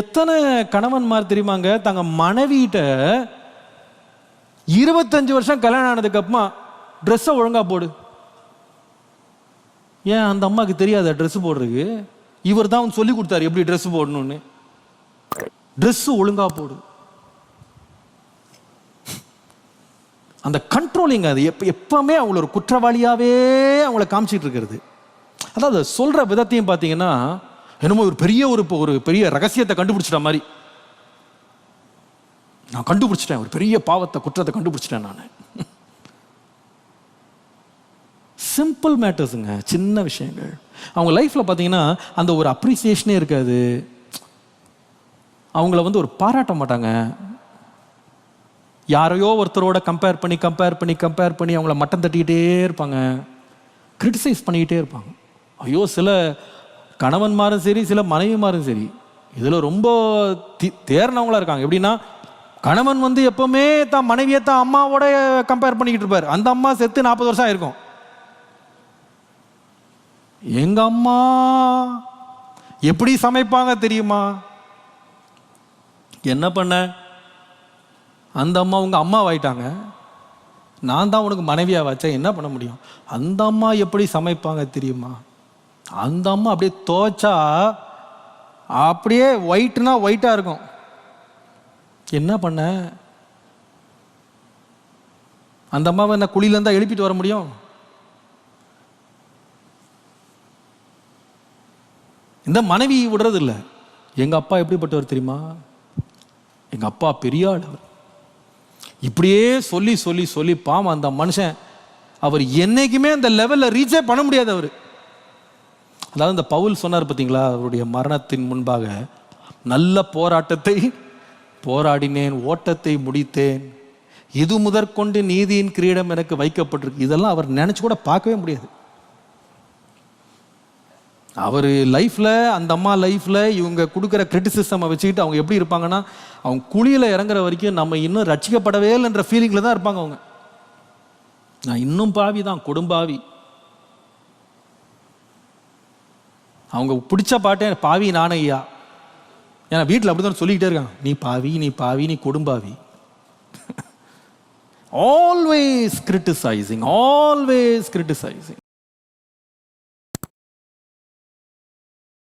எத்தனை கணவன்மார் தெரியுமாங்க? தங்க மனைவிட்ட இருபத்தஞ்சு வருஷம் கல்யாணம் ஆனதுக்கு அப்புறமா ட்ரெஸ்ஸை ஒழுங்கா போடு. ஏன் அந்த அம்மாவுக்கு தெரியாத ட்ரெஸ் போடுறதுக்கு? இவர் தான் சொல்லி கொடுத்தாரு எப்படி ட்ரெஸ் போடணும்னு. ட்ரெஸ் ஒழுங்கா போடு. அந்த கண்ட்ரோலிங் அது எப்ப எப்பவுமே அவங்கள ஒரு குற்றவாளியாவே அவங்கள காமிச்சிட்டு இருக்கிறது. அதாவது சொல்ற விதத்தையும் பார்த்தீங்கன்னா என்னமோ ஒரு பெரிய ஒரு ஒரு பெரிய ரகசியத்தை கண்டுபிடிச்சிட்ட மாதிரி. நான் கண்டுபிடிச்சிட்டேன் ஒரு பெரிய பாவத்தை குற்றத்தை கண்டுபிடிச்சிட்டேன் நான். சிம்பிள் மேட்டர்ஸுங்க சின்ன விஷயங்கள். அவங்க லைஃப்பில் பார்த்தீங்கன்னா அந்த ஒரு அப்ரிசியேஷனே இருக்காது. அவங்கள வந்து ஒரு பாராட்ட மாட்டாங்க. யாரையோ ஒருத்தரோட கம்பேர் பண்ணி கம்பேர் பண்ணி கம்பேர் பண்ணி அவங்கள மட்டம் தட்டிக்கிட்டே இருப்பாங்க. கிரிட்டிசைஸ் பண்ணிக்கிட்டே இருப்பாங்க. ஐயோ சில கணவன்மாரும் சரி சில மனைவிமாரும் சரி இதில் ரொம்ப தி- தேர்னவங்களாக இருக்காங்க. எப்படின்னா கணவன் வந்து எப்போவுமே தான் மனைவியை தான் அம்மாவோட கம்பேர் பண்ணிக்கிட்டு இருப்பார். அந்த அம்மா செத்து நாற்பது வருஷம் ஆயிருக்கும். எங்கள் அம்மா எப்படி சமைப்பாங்க தெரியுமா? என்ன பண்ண? அந்த அம்மா உங்கள் அம்மா ஆயிட்டாங்க. நான் தான் உனக்கு மனைவியாக வச்சேன். என்ன பண்ண முடியும்? அந்த அம்மா எப்படி சமைப்பாங்க தெரியுமா? அந்த அம்மா அப்படியே தோச்சா அப்படியே ஒயிட்னா ஒயிட்டாக இருக்கும். என்ன பண்ண? அந்த அம்மாவை என்ன குழியிலேருந்தா எழுப்பிட்டு வர முடியும்? இந்த மனைவி விடுறது இல்லை எங்கள் அப்பா எப்படிப்பட்டவர் தெரியுமா? எங்கள் அப்பா பெரிய ஆள் அவர். இப்படியே சொல்லி சொல்லி சொல்லி பாவம் அந்த மனுஷன். அவர் என்னைக்குமே அந்த லெவலில் ரீச்சே பண்ண முடியாது அவர். அதாவது இந்த பவுல் சொன்னார் பார்த்தீங்களா? அவருடைய மரணத்தின் முன்பாக நல்ல போராட்டத்தை போராடினேன் ஓட்டத்தை முடித்தேன். இது முதற்கொண்டு நீதியின் கிரீடம் எனக்கு வைக்கப்பட்டிருக்கு. இதெல்லாம் அவர் நினைச்சு கூட பார்க்கவே முடியாது. அவர் லைஃப்பில் அந்த அம்மா லைஃப்பில் இவங்க கொடுக்குற கிரிட்டிசிசமை வச்சுக்கிட்டு அவங்க எப்படி இருப்பாங்கன்னா அவங்க குழியில் இறங்குற வரைக்கும் நம்ம இன்னும் ரட்சிக்கப்படவே இல்லைன்ற ஃபீலிங்கில் தான் இருப்பாங்க அவங்க. நான் இன்னும் பாவி தான் கொடும்பாவி. அவங்க பிடிச்ச பாட்டே பாவி நானே ஐயா. ஏன்னா வீட்டில் அப்படிதான் சொல்லிக்கிட்டே இருக்காங்க. நீ பாவி நீ பாவி நீ கொடும்பாவி. Always criticising always criticising